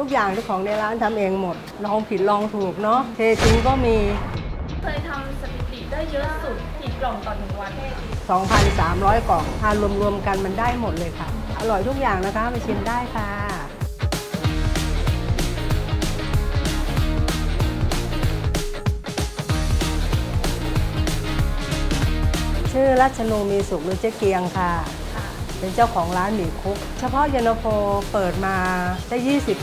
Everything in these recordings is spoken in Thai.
ทุกอย่างที่ของในร้านทำเองหมด ลองผิดลองถูกเนาะเททิ้งก็มี เคยทำสถิติได้เยอะสุดกี่กล่องต่อหนึ่งวัน 2,300 กล่องทานรวมๆกันมันได้หมดเลยค่ะ อร่อยทุกอย่างนะคะไปชิมได้ค่ะ ชื่อรัชนูมีสุขหรือเจ๊เกียงค่ะ เป็นเจ้าของร้านหมี่คุก เฉพาะเยนโฟเปิดมาได้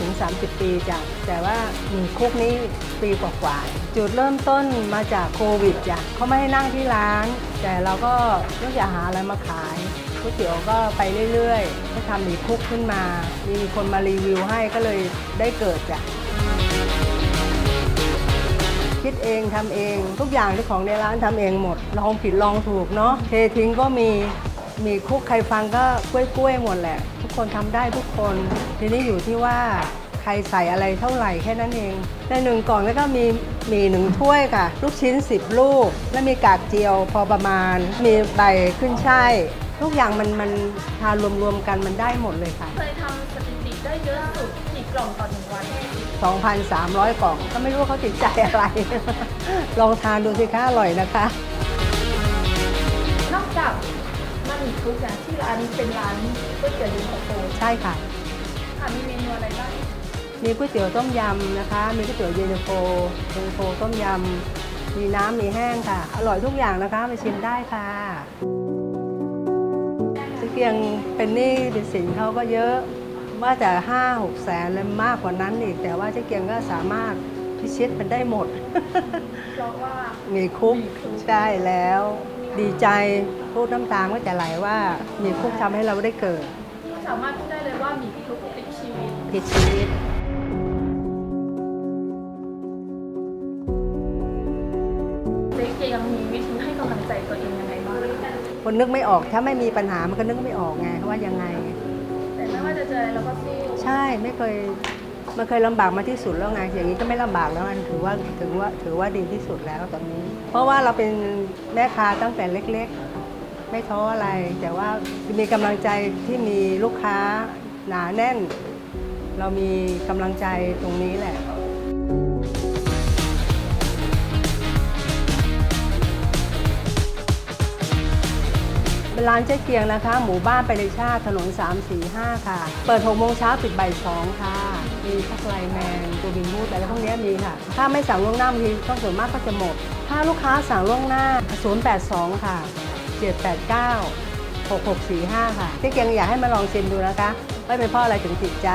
20-30 ปีจ้ะแต่ว่าหมี่คุกนี้ปีกว่าๆจุดเริ่มต้นมาจากโควิดจ้ะเขาไม่ให้นั่งที่ร้าน แต่เราก็ต้องอยากหาอะไรมาขายก๋วยเตี๋ยวก็ไปเรื่อยๆก็ทำหมี่คุกขึ้นมา มีคนมารีวิวให้ก็เลยได้เกิดจ้ะคิดเองทำเองทุกอย่างที่ของในร้านทำเองหมดลองผิดลองถูกเนาะเททิ้งก็มี มีคุกใครฟังก็กล้วยกล้วยๆหมดแหละ ทุกคนทำได้ทุกคน ทีนี้อยู่ที่ว่าใครใส่อะไรเท่าไหร่แค่นั้นเอง ในหนึ่งกล่องแล้วก็มีหมีหนึ่งถ้วยค่ะ ลูกชิ้น 10 ลูก แล้วมีกากเจียวพอประมาณ มีใบขึ้นช่ายทุกอย่างมันมันทานรวมๆกันมันได้หมดเลยค่ะ เคยทำสถิติได้เยอะสุดกี่กล่องต่อหนึ่งวัน 2,300 กล่อง ก็ไม่รู้ว่าเขาติดใจอะไร ลองทานดูสิคะอร่อยนะคะ นอกจาก มันมีทุกอย่างที่ร้านเป็นร้านก๋วยเตี๋ยวเย็นตาโฟใช่ค่ะ ค่ะมีเมนูอะไรบ้างมีก๋วยเตี๋ยวต้มยำนะคะ มีก๋วยเตี๋ยวเย็นตาโฟเย็นตาโฟต้มยำ มีน้ำมีแห้งค่ะ อร่อยทุกอย่างนะคะไปชิมได้ค่ะเจ๊เกียงเป็นหนี้เป็นสินเขาก็เยอะว่าแต่ห้าหกแสนและมากกว่านั้นอีก แต่ว่าเจ๊เกียงก็สามารถพิชิตมันได้หมด เพราะว่า มีคุกใช่แล้ว ดีใจพูดน้ำตาก็จะไหลว่ามีคุกทำให้เราได้เกิด สามารถพูดได้เลยว่ามีทุกติดชีวิตผิดชีวิต เจ๊เกียงมีวิธีให้กำลังใจตัวเองยังไงบ้างคนนึกไม่ออกถ้าไม่มีปัญหามันก็นึกไม่ออกไงว่ายังไง แต่ไม่ว่าจะเจออะไรเราก็สู้ใช่ไม่เคยมันเคยลำบากมาที่สุดแล้วไงอย่างนี้ก็ไม่ลำบากแล้วมันถือว่าถือว่าถือว่าดีที่สุดแล้วตอนนี้ เพราะว่าเราเป็นแม่ค้าตั้งแต่เล็ก ๆ ไม่ท้ออะไร แต่ว่ามีกำลังใจที่มีลูกค้าหนาแน่น เรามีกำลังใจตรงนี้แหละร้านเจ๊เกียงนะคะ หมู่บ้านไปเลชาถนน 3 4 5 ค่ะ เปิด 6 โมงเช้าปิดบ่าย 2 ค่ะ มีพักไลแมนตัวบินมูดอะไรพวกนี้มีค่ะ ถ้าไม่สั่งล่วงหน้าบางทีต้องส่วนมากก็จะหมด ถ้าลูกค้าสั่งล่วงหน้า 082 ค่ะ 789 6645 ค่ะที่เกียงอยากให้มาลองชิมดูนะคะ ไม่เป็นเพ่ออะไรถึงติดใจ